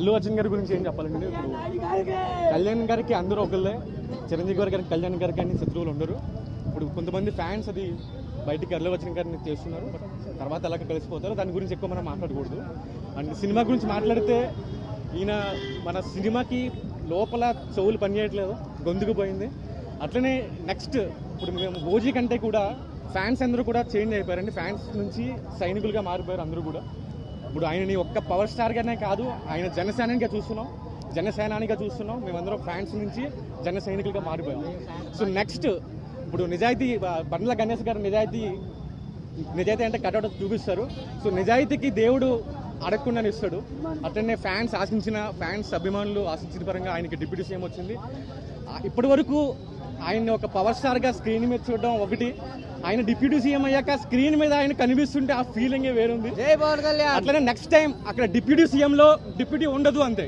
అల్లు అర్జున్ గారి గురించి ఏం చెప్పాలండి? ఇప్పుడు కళ్యాణ్ గారికి అందరూ ఒకళ్ళే. చిరంజీవి గారి గారికి కళ్యాణ్ గారికి కానీ శత్రువులు ఉండరు. ఇప్పుడు కొంతమంది ఫ్యాన్స్ అది బయటికి అల్లు అర్జున్ గారిని చేస్తున్నారు. బట్ తర్వాత అలాగే కలిసిపోతారు దాని గురించి ఎక్కువ మనం మాట్లాడకూడదు. అండ్ సినిమా గురించి మాట్లాడితే ఈయన మన సినిమాకి లోపల చెవులు పనిచేయట్లేదు. గొంతుకు పోయింది. అట్లనే నెక్స్ట్ ఇప్పుడు మేము ఓజీ కంటే కూడా ఫ్యాన్స్ అందరూ కూడా చేంజ్ అయిపోయారండి. ఫ్యాన్స్ నుంచి సైనికులుగా మారిపోయారు అందరూ కూడా. ఇప్పుడు ఆయనని ఒక్క పవర్ స్టార్గానే కాదు ఆయన జనసేనానిగా చూస్తున్నాం. జనసేనానిగా చూస్తున్నాం. మేమందరం ఫ్యాన్స్ నుంచి జన సైనికులుగా మారిపోయాం. సో నెక్స్ట్ ఇప్పుడు నిజాయితీ బండ్ల గణేష్ గారు నిజాయితీ నిజాయితీ అంటే కటౌట్ చూపిస్తారు. సో నిజాయితీకి దేవుడు అడగకుండా ఇస్తాడు. అట్లనే ఫ్యాన్స్ ఆశించిన ఫ్యాన్స్ అభిమానులు ఆశించిన పరంగా ఆయనకి డిప్యూటీ సీఎం వచ్చింది. ఇప్పటి వరకు ఆయన్ని ఒక పవర్ స్టార్గా స్క్రీన్ మీద చూడడం ఒకటి. ఆయన డిప్యూటీ సీఎం అయ్యాక స్క్రీన్ మీద ఆయన కనిపిస్తుంటే ఆ ఫీలింగే వేరుంది. అట్లనే నెక్స్ట్ టైం అక్కడ డిప్యూటీ సీఎం లో డిప్యూటీ ఉండదు అంతే.